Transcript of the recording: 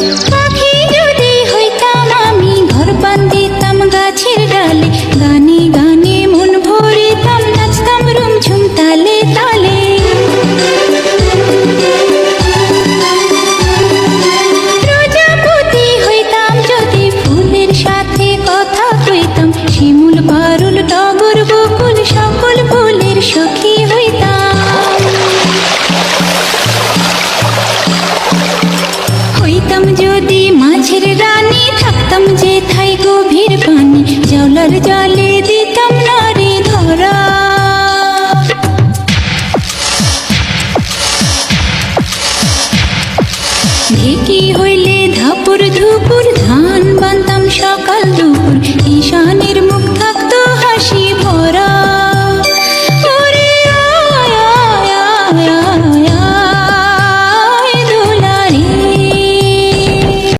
you. হইতাম যদি মাঝের রানী, থাকতাম যে থাই গভীর পানি জলার জলে দিতাম নারী ধরা। ঢেকি হইলে ধাপুর ধুপুর